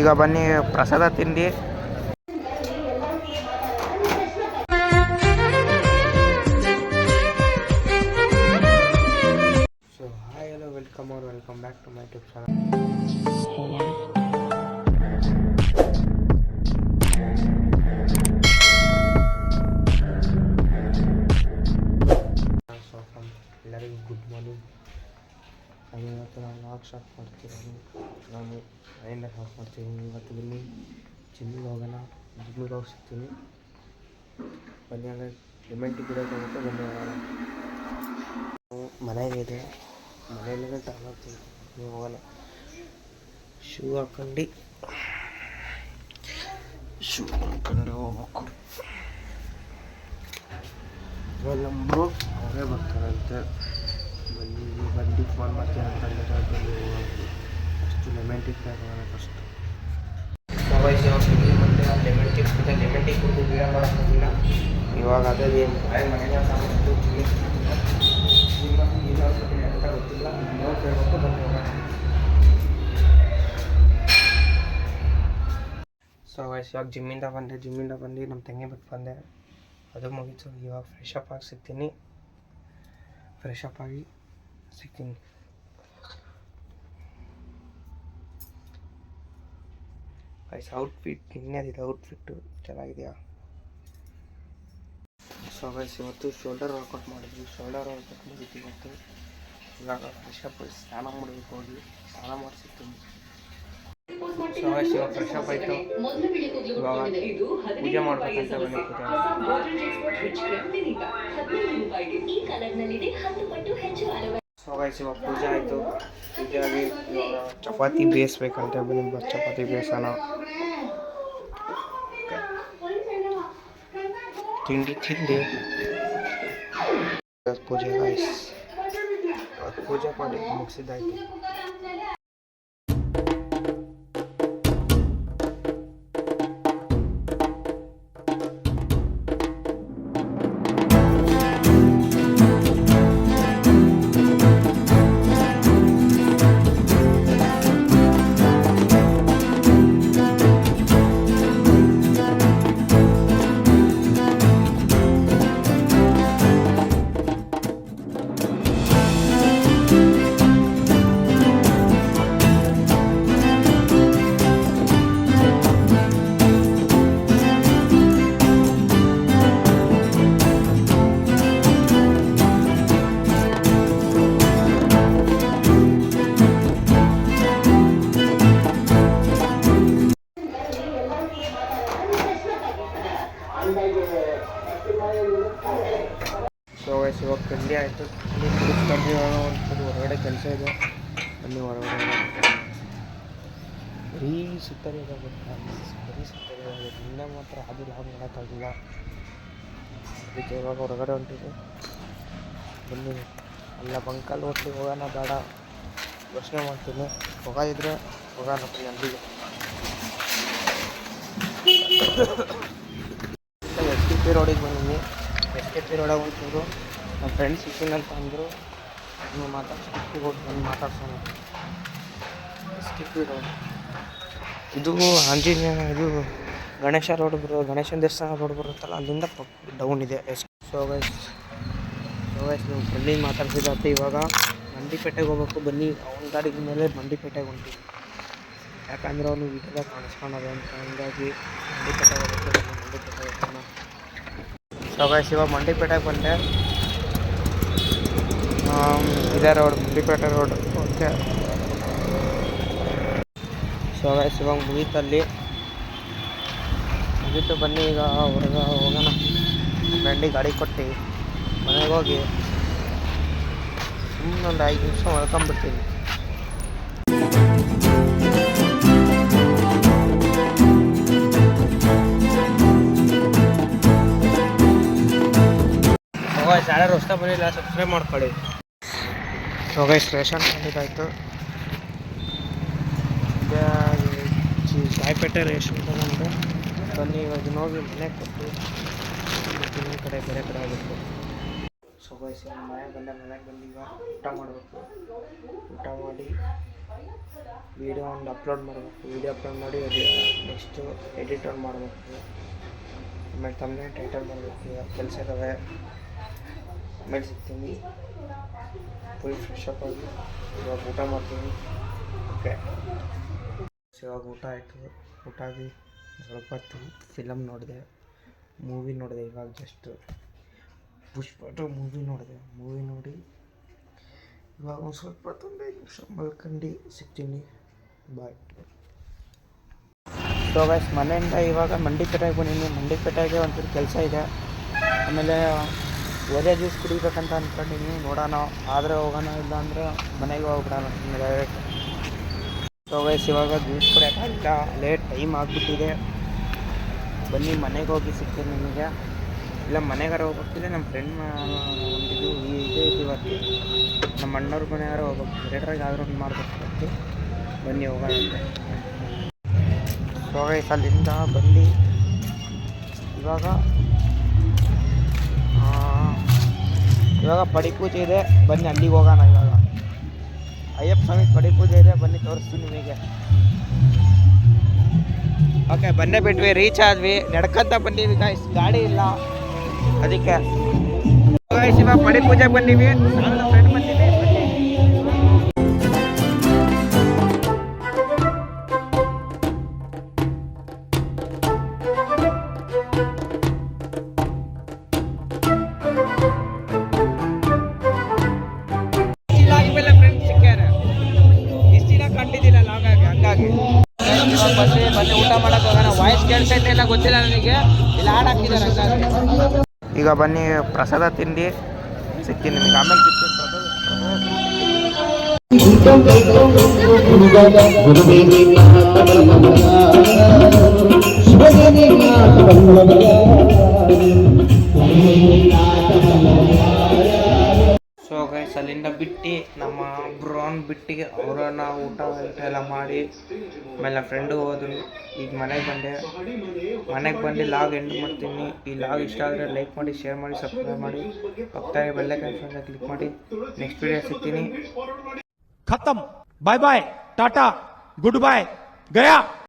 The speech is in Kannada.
ಈಗ ಬನ್ನಿ ಪ್ರಸಾದ ತಿಂಡಿ. ಸೊ ಹಾಯ್ ಹಲೋ ವೆಲ್ಕಮ್ ಅವ್ರು welcome back to my tube channel ಎಲ್ಲರಿಗೂ ಗುಡ್ ಮಾರ್ನಿಂಗ್ ನಾನು ಇವತ್ತು ನಾನು ಲಾಕ್ ಶಾಪ್ ಮಾಡ್ತೀನಿ ನಾನು ಮನೆಯಿಂದ ಸ್ಟಾರ್ಟ್ ಮಾಡ್ತೀನಿ ಇವತ್ತು ಬನ್ನಿ. ಜಿಮ್ಮಿಗೆ ಹೋಗೋಣ. ಜಿಮ್ಮಿಗೆ ಹೋಗಿ ಸಿಗ್ತೀನಿ ಬನ್ನಿ, ಅಂದರೆ ಲಿಮೆಂಟಿ ಗಿಡಕ್ಕೆ ಹೋಗುತ್ತೆ ಬನ್ನಿ ಮನೆಯಲ್ಲಿದೆ ಮನೆಯಲ್ಲೇ ತಗೊಳ್ತೀವಿ ನೀವು ಹೋಗೋಣ. ಶೂ ಹಾಕೊಂಡು. ಶೂ ಹಾಕೊಂಡು ಹೋಗ್ಬೇಕು. ನಮ್ಮರು ಅವರೇ ಬರ್ತಾರಂತೆ. ಬಂದು ಫೋನ್ ಮಾಡ್ತೀನಿ ಅಂತ ಬಂದು ಫಸ್ಟು ಲೆಮನ್ ಟೀ ಫಸ್ಟು ಮತ್ತು ಲೆಮನ್ ಟೀ ಕುಡಿದ ಲೆಮನ್ ಟೀ ಕುಡಿದು ವೀಡಿಯೋ ಮಾಡೋಕ್ಕಾಗಿಲ್ಲ. ಇವಾಗ ಅದೇ ಏನು ಮನೆಯ ಸಾಮಾನು ಅಂತ ಗೊತ್ತಿಲ್ಲ. ಬಂದು ಸೊ ವಯಸ್ಸು ಇವಾಗ ಜಿಮ್ಮಿಂದ ಬಂದೆ. ಜಿಮ್ಮಿಂದ ಬಂದು ನಮ್ಮ ತಂಗಿ ಬಿಟ್ಟು ಬಂದೆ. ಅದು ಮುಗೀತು. ಇವಾಗ ಫ್ರೆಶ್ ಅಪ್ ಆಗಿ ಸಿಗ್ತೀನಿ. ಫ್ರೆಶ್ ಅಪ್ ಆಗಿ ಸಿಗ್ತೀನಿ ಐಸ್ ಔಟ್ಫಿಟ್ ಇನ್ನೇನಿದೆ ಔಟ್ಫಿಟ್ಟು ಚೆನ್ನಾಗಿದೆಯಾ? ಸೊ ಗೈಸ್ ಇವತ್ತು ಶೋಲ್ಡರ್ ವರ್ಕೌಟ್ ಮಾಡಿದ್ವಿ. ಶೋಲ್ಡರ್ ವರ್ಕೌಟ್ ಮಾಡಿದ್ವಿ ಇವತ್ತು. ಇವಾಗ ಫ್ರೆಶಪ್ ಅಪ್ ಸ್ನಾನ ಮಾಡಬೇಕು ಹೋಗಿ. ಸ್ನಾನ ಮಾಡಿ ಸಿಗ್ತೀನಿ ಸೊ ಗೈಸ್ ಇವಾಗ ಫ್ರೆಶ್ ಅಪ್ ಆಯಿತು. ಇವಾಗ ಪೂಜೆ ಮಾಡ್ಬೇಕಂತ ಬನ್ನಿ ಪೂಜೆ ಸೊ ಗೈಸ್ ಇವಾಗ ಪೂಜೆ ಆಯಿತು ಪೂಜೆ ಆಗಿ ಇವಾಗ ಚಪಾತಿ ಬೇಯಿಸ್ಬೇಕಂತ ಬನ್ನಿ ಬಸ್ ಚಪಾತಿ ಬೇಯಿಸೋಣ ತಿಂಡಿ ತಿಂಡಿ ಪೂಜೆ ಗೈಸ್ ಪೂಜೆ ಮಾಡಿ ಮುಗಿಸಿದ್ದಾಯ್ತು ಕೆಲಸ ಇದೆ. ಅಲ್ಲಿ ಹೊರಗಡೆ ಬರೀ ಸುತ್ತಲೇ ಗೊತ್ತಾ ಬರೀ ಸುತ್ತಲೇ ನಿನ್ನೆ ಮಾತ್ರ ಅದು ಲಾಭ ಮಾಡೋಕ್ಕಾಗಿಲ್ಲ. ಅದಕ್ಕೆ ಇವಾಗ ಹೊರಗಡೆ ಹೊಂಟಿದೆ ಬನ್ನಿ. ಅಲ್ಲ ಬಂಕಲ್ಲಿ ಹೋಗ್ತೀವಿ ಹೋಗೋಣ ಬೇಡ. ಯೋಚನೆ ಮಾಡ್ತೀನಿ. ಹೋಗೋದಿದ್ರೆ ಹೋಗೋಣ ಬನ್ನಿ ಅಲ್ಲಿಗೆ. ಎಸ್ ಕೆ ಪಿ ರೋಡಿಗೆ ಬಂದಿದ್ದೀನಿ ಎಸ್ ಕೆ ಪಿ ರೋಡಾಗ ಒಂಚೂರು ನಮ್ಮ ಫ್ರೆಂಡ್ಸ್ ಸಿಕ್ಕಿಲ್ಲ ಅಂತ ಅಂದರು ನೀವು ಮಾತಾಡ್ಸ್ಬಿಟ್ಟು ಹೋಗಿ ಬಂದು ಮಾತಾಡ್ಸೋಣ ಎಸ್ ಟಿ ಪಿ ರೋಡ್ ಇದು ಆಂಜನೇಯ ಇದು ಗಣೇಶ ರೋಡ್ ಬರೋ, ಗಣೇಶನ ದೇವಸ್ಥಾನ ರೋಡ್ ಬರುತ್ತಲ್ಲ, ಅಲ್ಲಿಂದ ಡೌನ್ ಇದೆ. ಎಸ್ ಸೊ ಸೊ ನೀವು ಫ್ರೆಂಡಿಗೆ ಮಾತಾಡ್ಸಿದಾಯ್ತು ಇವಾಗ. ಬಂಡಿಪೇಟೆಗೆ ಹೋಗ್ಬೇಕು, ಬನ್ನಿ. ಅವ್ನ ಗಾಡಿ ಮೇಲೆ ಬಂಡಿಪೇಟೆಗೆ ಹೊಂಟಿ ಯಾಕಂದ್ರೆ ಅವನು ವಿಡಿಯೋದಾಗ ಕಾಣಿಸ್ಕೊಳೋದು ಅಂತ. ಹಂಗಾಗಿ ಮಂಡಿಪೇಟೆಗೆ ಹೋಗ್ಬೇಕು ಬನ್ನಿ ಮಂಡಿಪೇಟೆಗೆ ಹೋಗೋಣ ಸೊ ಗೈಸ್ ಇವಾಗ ಮಂಡಿಪೇಟೆಗೆ ಬಂದೆ. ಇದೇ road Mandipete road okay so guys ಇವಾಗ ಮುಗೀತಲ್ಲಿ. ಮುಗೀತು, ಬನ್ನಿ ಈಗ ಹೊರಗೆ ಹೋಗೋಣ. ಫ್ರೆಂಡಿ ಗಾಡಿ ಕೊಟ್ಟು. ಮನೆಗೆ ಹೋಗಿ. ಸುಮ್ಮನೆ ಒಂದು ಐದು ನಿಮಿಷ ಹೊಳ್ಕೊಂಬಿಡ್ತೀನಿ ಯಾರು ಹೊಸ್ತಾ ಬಂದಿಲ್ಲ ಸಬ್ಸ್ಕ್ರೈಬ್ ಮಾಡ್ಕೊಳ್ಳಿ. ಸೊ ಗೈಸ್ ರೇಷನ್ ಬಂದಿದ್ದಾಯಿತು ಸಾಯಿಪೇಟೆ ರೇಷನ್ ತಗೊಂಡು ಬನ್ನಿ, ಇವಾಗ ಹೋಗಿ ಮನೆ ಕೊಟ್ಟು ಇನ್ನೊಂದು ಕಡೆ ಬೇರೆ ಕಡೆ ಆಗಬೇಕು ಸೊ ಗೈಸ್ ಮನೆಗೆ ಬಂದ ಮನೆಗೆ ಬಂದು ಈಗ ಊಟ ಮಾಡಬೇಕು. ಊಟ ಮಾಡಿ ವೀಡಿಯೋ ಒಂದು ಅಪ್ಲೋಡ್ ಮಾಡಬೇಕು. ವೀಡಿಯೋ ಅಪ್ಲೋಡ್ ಮಾಡಿ ನೆಕ್ಸ್ಟು ಎಡಿಟ್ ಮಾಡಬೇಕು. ಆಮೇಲೆ ತಮ್ಮನೇ ಟೈಟಲ್ ಮಾಡಬೇಕು. ಕೆಲಸ ಇದ್ದಾವೆ ಆಮೇಲೆ ಸಿಗ್ತೀನಿ ಫುಲ್ ಆಗಿ ಇವಾಗ ಊಟ ಮಾಡ್ತೀನಿ. ಓಕೆ ಇವಾಗ ಊಟ ಆಯಿತು. ಊಟ ಆಗಿ ಸ್ವಲ್ಪ ಹೊತ್ತು ಫಿಲಮ್ ನೋಡಿದೆ. ಮೂವಿ ನೋಡಿದೆ ಇವಾಗ ಜಸ್ಟ್ ಪುಷ್ಪ ಮೂವಿ ನೋಡಿದೆ. ಮೂವಿ ನೋಡಿ ಇವಾಗ ಒಂದು ಸ್ವಲ್ಪ ಹೊತ್ತು ಐದು ನಿಮಿಷ ಮಲ್ಕೊಂಡು, ಸಿಗ್ತೀನಿ. ಬಾಯ್ ಸೊ ಗೈಸ್ ಮನೆಯಿಂದ ಇವಾಗ ಮಂಡಿಪೇಟೆಗೆ ಬಂದಿದ್ದೀನಿ ಮಂಡಿಪೇಟೆಗೆ ಒಂಚೂರು ಕೆಲಸ ಇದೆ. ಆಮೇಲೆ ಒರೆ ಜ್ಯೂಸ್ ಕುಡಿಬೇಕಂತ ಅಂದ್ಕೊಂಡಿನಿ ನೋಡೋಣ. ಆದರೆ ಹೋಗೋಣ ಇಲ್ಲ ಅಂದರೆ ಮನೆಗೆ ಹೋಗ್ಬಿಡೋಣ ಡೈರೆಕ್ಟ್ ಸೊ ಗೈಸ್ ಇವಾಗ ಜ್ಯೂಸ್ ಕುಡಿಯೋಕ್ಕಾಗಿಲ್ಲ ಲೇಟ್ ಟೈಮ್ ಆಗಿಬಿಟ್ಟಿದೆ. ಬನ್ನಿ, ಮನೆಗೆ ಹೋಗಿ ಸಿಗ್ತೀನಿ ನಿಮಗೆ. ಇಲ್ಲ ಮನೆಗಾರ ಹೋಗ್ಬೇಕಿದ್ರೆ ನಮ್ಮ ಫ್ರೆಂಡ್ ಇದು ಇದೇ ಇವತ್ತು ನಮ್ಮ ಅಣ್ಣವ್ರ ಮನೆಯಾರ ಹೋಗ್ಬೇಕು. ಎರಡರಾಗ ಯಾವ್ದು ಒಂದು ಮಾಡ್ಬೇಕು ಬನ್ನಿ, ಹೋಗೋಣ ಅಂತ. ಸೊ ಅಲ್ಲಿಂದ ಬಂದು ಇವಾಗ ಇವಾಗ ಪಡಿ ಪೂಜೆ ಇದೆ, ಬನ್ನಿ ಅಲ್ಲಿಗೆ ಹೋಗೋಣ ಇವಾಗ. ಅಯ್ಯಪ್ಪ ಸ್ವಾಮಿ ಪಡಿ ಪೂಜೆ ಇದೆ, ಬನ್ನಿ ತೋರಿಸ್ತೀನಿ ನಿಮಗೆ. ಓಕೆ ಬಂದೇ ಬಿಟ್ವಿ ರೀಚ್ ಆದ್ವಿ. ನಡ್ಕೊಂತ ಬಂದೀವಿ ಗಾಯ್ಸ್ ಗಾಡಿ ಇಲ್ಲ. ಅದಕ್ಕೆ. ಇವಾಗ ಪಡಿ ಪೂಜೆಗೆ ಬಂದೀವಿ. ಫ್ರೆಂಡ್ ಇಲ್ಲ ಗೊತ್ತಿಲ್ಲ ನನಗೆ. ಇಲ್ಲಿ ಆಡ್ ಹಾಕಿದ್ದಾರೆ ಈಗ ಬನ್ನಿ ಪ್ರಸಾದ ತಿಂಡಿ ಸಿಕ್ಕಿ ನಿಮಗೆ. ಆಮೇಲೆ ಸಿಕ್ಕಿ ಪ್ರಸಾದ. ಸೊ ಗೈಸ್ ಅಲ್ಲಿಂದ ಬಿಟ್ಟು ನಮ್ಮ ಅವ್ನು ಬಿಟ್ಟಿಗೆ ಅವರನ್ನ ಊಟ ಎಲ್ಲ ಮಾಡಿ ಆಮೇಲೆ ಫ್ರೆಂಡ್ ಹೋದ್ರು ಈಗ ಮನೆಗೆ ಬಂದೆ. ಮನೆಗೆ ಬಂದು ಲಾಗ್ ಎಂಡ್ ಮಾಡ್ತೀನಿ. ಈ ಲಾಗ್ ಇಷ್ಟ ಆದರೆ ಲೈಕ್ ಮಾಡಿ ಶೇರ್ ಮಾಡಿ ಸಬ್ಸ್ಕ್ರೈಬ್ ಮಾಡಿ. ಪಕ್ಕದಾಗೆ ಬೆಲ್ಲೈಕನ್ ಕ್ಲಿಕ್ ಮಾಡಿ. ನೆಕ್ಸ್ಟ್ ವಿಡಿಯೋ ಸಿಗ್ತೀನಿ. ಖತಮ್. Bye bye tata good bye Gaya